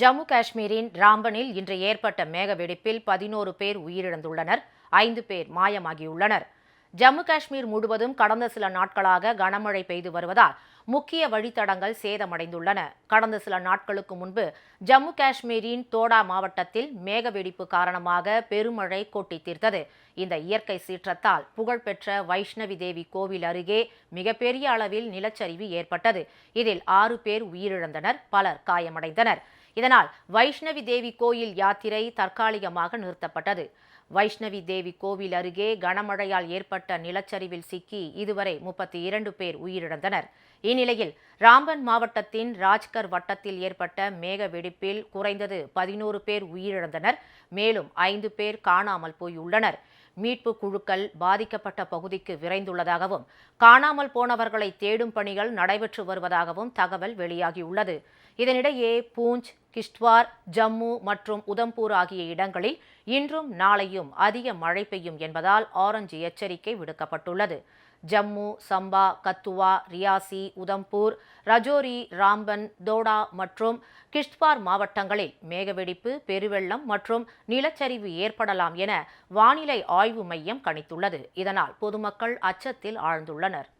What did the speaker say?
ஜம்மு காஷ்மீரின் ராம்பனில் இன்று ஏற்பட்ட மேக வெடிப்பில் பதினோரு பேர் உயிரிழந்துள்ளனர் ஐந்து பேர் மாயமாகியுள்ளனர். ஜம்மு காஷ்மீர் முழுவதும் கடந்த சில நாட்களாக கனமழை பெய்து வருவதால் முக்கிய வழித்தடங்கள் சேதமடைந்துள்ளன. கடந்த சில நாட்களுக்கு முன்பு ஜம்மு காஷ்மீரின் தோடா மாவட்டத்தில் மேக வெடிப்பு காரணமாக பெருமழை கொட்டி தீர்த்தது. இந்த இயற்கை சீற்றத்தால் புகழ்பெற்ற வைஷ்ணவி தேவி கோவில் அருகே மிகப்பெரிய அளவில் நிலச்சரிவு ஏற்பட்டது. இதில் ஆறு பேர் உயிரிழந்தனர் பலர் காயமடைந்தனர். இதனால் வைஷ்ணவி தேவி கோயில் யாத்திரை தற்காலிகமாக நிறுத்தப்பட்டது. வைஷ்ணவி தேவி கோவில் அருகே கனமழையால் ஏற்பட்ட நிலச்சரிவில் சிக்கி இதுவரை முப்பத்தி இரண்டு பேர் உயிரிழந்தனர். இந்நிலையில் ராம்பன் மாவட்டத்தின் ராஜ்கர் வட்டத்தில் ஏற்பட்ட மேக வெடிப்பில் குறைந்தது பதினோரு பேர் உயிரிழந்தனர். மேலும் ஐந்து பேர் காணாமல் போயுள்ளனர். மீட்பு குழுக்கள் பாதிக்கப்பட்ட பகுதிக்கு விரைந்துள்ளதாகவும் காணாமல் போனவர்களை தேடும் பணிகள் நடைபெற்று வருவதாகவும் தகவல் வெளியாகியுள்ளது. இதனிடையே பூஞ்ச் கிஷ்ட்வார் ஜம்மு மற்றும் உதம்பூர் ஆகிய இடங்களில் இன்றும் நாளையும் அதிக மழை பெய்யும் என்பதால் ஆரஞ்சு எச்சரிக்கை விடுக்கப்பட்டுள்ளது. ஜம்மு சம்பா கத்துவா ரியாசி உதம்பூர் ரஜோரி ராம்பன் தோடா மற்றும் கிஷ்ட்வார் மாவட்டங்களில் மேகவெடிப்பு பெருவெள்ளம் மற்றும் நிலச்சரிவு ஏற்படலாம் என வானிலை ஆய்வு மையம் கணித்துள்ளது. இதனால் பொதுமக்கள் அச்சத்தில் ஆழ்ந்துள்ளனர்.